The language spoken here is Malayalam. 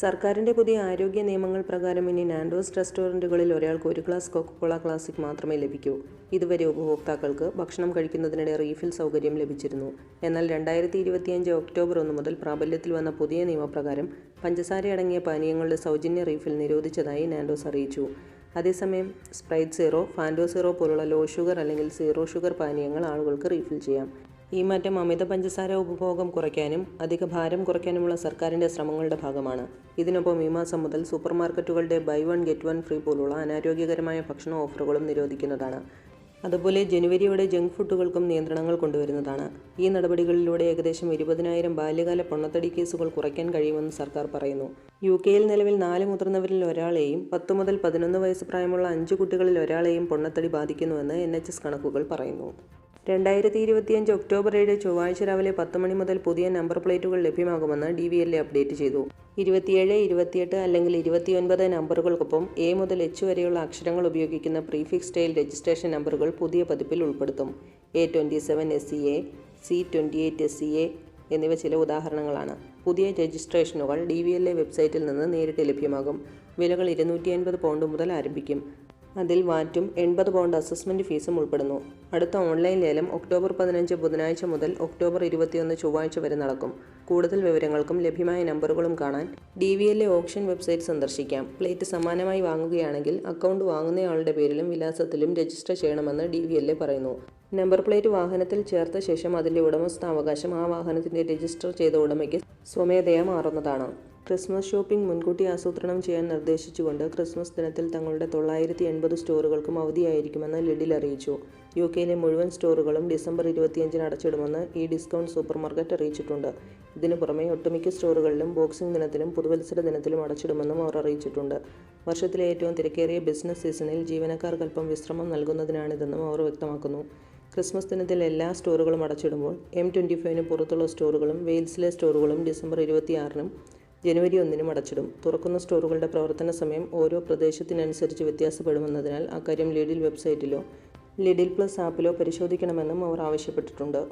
സർക്കാരിന്റെ പുതിയ ആരോഗ്യ നിയമങ്ങൾ പ്രകാരം ഇനി നാൻഡോസ് റെസ്റ്റോറന്റുകളിൽ ഒരാൾക്ക് ഒരു ഗ്ലാസ് കൊക്കക്കോള ക്ലാസിക് മാത്രമേ ലഭിക്കൂ. ഇതുവരെ ഉപഭോക്താക്കൾക്ക് ഭക്ഷണം കഴിക്കുന്നതിനിടെ റീഫിൽ സൗകര്യം ലഭിച്ചിരുന്നു. എന്നാൽ രണ്ടായിരത്തി ഇരുപത്തിയഞ്ച് ഒക്ടോബർ ഒന്ന് മുതൽ പ്രാബല്യത്തിൽ വന്ന പുതിയ നിയമപ്രകാരം പഞ്ചസാരയടങ്ങിയ പാനീയങ്ങളുടെ സൗജന്യ റീഫിൽ നിരോധിച്ചതായി നാൻഡോസ് അറിയിച്ചു. അതേസമയം സ്പ്രൈറ്റ് സീറോ ഫാൻഡോ സീറോ പോലുള്ള ലോ ഷുഗർ അല്ലെങ്കിൽ സീറോ ഷുഗർ പാനീയങ്ങൾ ആളുകൾക്ക് റീഫിൽ ചെയ്യാം. ഈ മാറ്റം അമിത പഞ്ചസാര ഉപഭോഗം കുറയ്ക്കാനും അധിക ഭാരം കുറയ്ക്കാനുമുള്ള സർക്കാരിന്റെ ശ്രമങ്ങളുടെ ഭാഗമാണ്. ഇതിനൊപ്പം ഈ മാസം മുതൽ super മാർക്കറ്റുകളുടെ buy one get one free പോലുള്ള അനാരോഗ്യകരമായ ഭക്ഷണ ഓഫറുകളും നിരോധിക്കുന്നതാണ്. അതുപോലെ ജനുവരിയോടെ ജങ്ക് ഫുഡുകൾക്കും നിയന്ത്രണങ്ങൾ കൊണ്ടുവരുന്നതാണ്. ഈ നടപടികളിലൂടെ ഏകദേശം ഇരുപതിനായിരം ബാല്യകാല പൊണ്ണത്തടി കേസുകൾ കുറയ്ക്കാൻ കഴിയുമെന്ന് സർക്കാർ പറയുന്നു. യു കെയിൽ നിലവിൽ നാല് മുതിർന്നവരിൽ ഒരാളെയും പത്ത് മുതൽ പതിനൊന്ന് വയസ്സ് പ്രായമുള്ള അഞ്ച് കുട്ടികളിൽ ഒരാളെയും പൊണ്ണത്തടി ബാധിക്കുന്നുവെന്ന് എൻ കണക്കുകൾ പറയുന്നു. രണ്ടായിരത്തി ഇരുപത്തിയഞ്ച് ഒക്ടോബർ ഏഴ് ചൊവ്വാഴ്ച രാവിലെ പത്ത് മണി മുതൽ പുതിയ നമ്പർ പ്ലേറ്റുകൾ ലഭ്യമാകുമെന്ന് ഡി വി എൽ അപ്ഡേറ്റ് ചെയ്തു. ഇരുപത്തിയേഴ് ഇരുപത്തിയെട്ട് അല്ലെങ്കിൽ ഇരുപത്തിയൊൻപത് നമ്പറുകൾക്കൊപ്പം എ മുതൽ എച്ച് വരെയുള്ള അക്ഷരങ്ങൾ ഉപയോഗിക്കുന്ന പ്രീഫിക്സ് സ്റ്റൈൽ രജിസ്ട്രേഷൻ നമ്പറുകൾ പുതിയ പതിപ്പിൽ ഉൾപ്പെടുത്തും. A twenty seven S C A C twenty eight S C A എന്നിവ ചില ഉദാഹരണങ്ങളാണ്. പുതിയ രജിസ്ട്രേഷനുകൾ ഡി വി എൽ എ വെബ്സൈറ്റിൽ നിന്ന് നേരിട്ട് ലഭ്യമാകും. വിലകൾ ഇരുന്നൂറ്റി അൻപത് പൗണ്ട് മുതൽ ആരംഭിക്കും. അതിൽ വാറ്റും എൺപത് പൗണ്ട് അസസ്മെന്റ് ഫീസും ഉൾപ്പെടുന്നു. അടുത്ത ഓൺലൈൻ ലേലം ഒക്ടോബർ പതിനഞ്ച് ബുധനാഴ്ച മുതൽ ഒക്ടോബർ ഇരുപത്തിയൊന്ന് ചൊവ്വാഴ്ച വരെ നടക്കും. കൂടുതൽ വിവരങ്ങൾക്കും ലഭ്യമായ നമ്പറുകളും കാണാൻ D V L option website സന്ദർശിക്കാം. പ്ലേറ്റ് സമാനമായി വാങ്ങുകയാണെങ്കിൽ അക്കൗണ്ട് വാങ്ങുന്നയാളുടെ പേരിലും വിലാസത്തിലും രജിസ്റ്റർ ചെയ്യണമെന്ന് ഡി വി എൽ പറയുന്നു. നമ്പർ പ്ലേറ്റ് വാഹനത്തിൽ ചേർത്ത ശേഷം അതിന്റെ ഉടമസ്ഥാവകാശം ആ വാഹനത്തിന്റെ രജിസ്റ്റർ ചെയ്ത ഉടമയ്ക്ക് സ്വമേധയാ മാറുന്നതാണ്. ക്രിസ്മസ് ഷോപ്പിംഗ് മുൻകൂട്ടി ആസൂത്രണം ചെയ്യാൻ നിർദ്ദേശിച്ചുകൊണ്ട് ക്രിസ്മസ് ദിനത്തിൽ തങ്ങളുടെ തൊള്ളായിരത്തി എൺപത് സ്റ്റോറുകൾക്കും അവധിയായിരിക്കുമെന്ന് ലിഡിൽ അറിയിച്ചു. യു കെയിലെ മുഴുവൻ സ്റ്റോറുകളും ഡിസംബർ ഇരുപത്തിയഞ്ചിന് അടച്ചിടുമെന്ന് ഈ ഡിസ്കൗണ്ട് സൂപ്പർമാർക്കറ്റ് അറിയിച്ചിട്ടുണ്ട്. ഇതിനു പുറമെ ഒട്ടുമിക്ക സ്റ്റോറുകളിലും ബോക്സിംഗ് ദിനത്തിലും പുതുവത്സര ദിനത്തിലും അടച്ചിടുമെന്നും അവർ അറിയിച്ചിട്ടുണ്ട്. വർഷത്തിലെ ഏറ്റവും തിരക്കേറിയ ബിസിനസ് സീസണിൽ ജീവനക്കാർക്ക് അല്പം വിശ്രമം നൽകുന്നതിനാണിതെന്നും അവർ വ്യക്തമാക്കുന്നു. ക്രിസ്മസ് ദിനത്തിൽ എല്ലാ സ്റ്റോറുകളും അടച്ചിടുമ്പോൾ എം ട്വന്റി ഫൈവിന് പുറത്തുള്ള സ്റ്റോറുകളും വെയിൽസിലെ സ്റ്റോറുകളും ഡിസംബർ ഇരുപത്തിയാറിനും ജനുവരി ഒന്നിനും അടച്ചിടും. തുറക്കുന്ന സ്റ്റോറുകളുടെ പ്രവർത്തന സമയം ഓരോ പ്രദേശത്തിനനുസരിച്ച് വ്യത്യാസപ്പെടുമെന്നതിനാൽ അക്കാര്യം ലിഡിൽ വെബ്സൈറ്റിലോ ലിഡിൽ പ്ലസ് ആപ്പിലോ പരിശോധിക്കണമെന്നും അവർ ആവശ്യപ്പെട്ടിട്ടുണ്ട്.